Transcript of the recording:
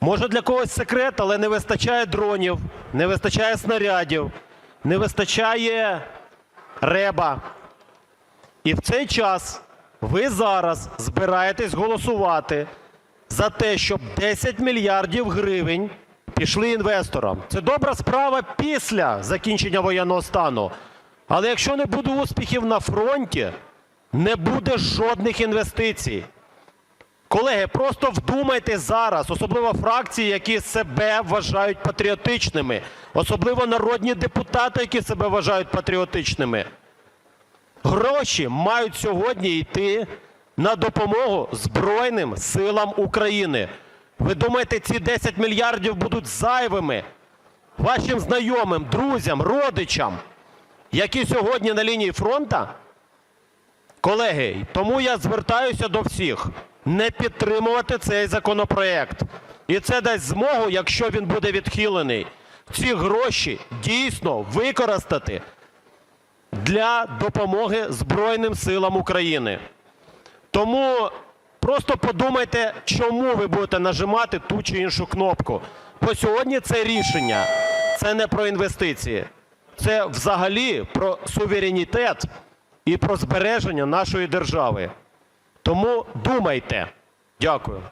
Може для когось секрет, але не вистачає дронів, не вистачає снарядів, не вистачає реба. І в цей час ви зараз збираєтесь голосувати за те, щоб 10 мільярдів гривень пішли інвесторам. Це добра справа після закінчення воєнного стану. Але якщо не буде успіхів на фронті, не буде жодних інвестицій. Колеги, просто вдумайтесь зараз, особливо фракції, які себе вважають патріотичними, особливо народні депутати, які себе вважають патріотичними. Гроші мають сьогодні йти на допомогу Збройним силам України. Ви думаєте, ці 10 мільярдів будуть зайвими вашим знайомим, друзям, родичам, які сьогодні на лінії фронту? Колеги, тому я звертаюся до всіх не підтримувати цей законопроект. І це дасть змогу, якщо він буде відхилений, ці гроші дійсно використати для допомоги Збройним силам України. Тому просто подумайте, чому ви будете нажимати ту чи іншу кнопку. Бо сьогодні це рішення це не про інвестиції, це взагалі про суверенітет і про збереження нашої держави. Тому думайте. Дякую.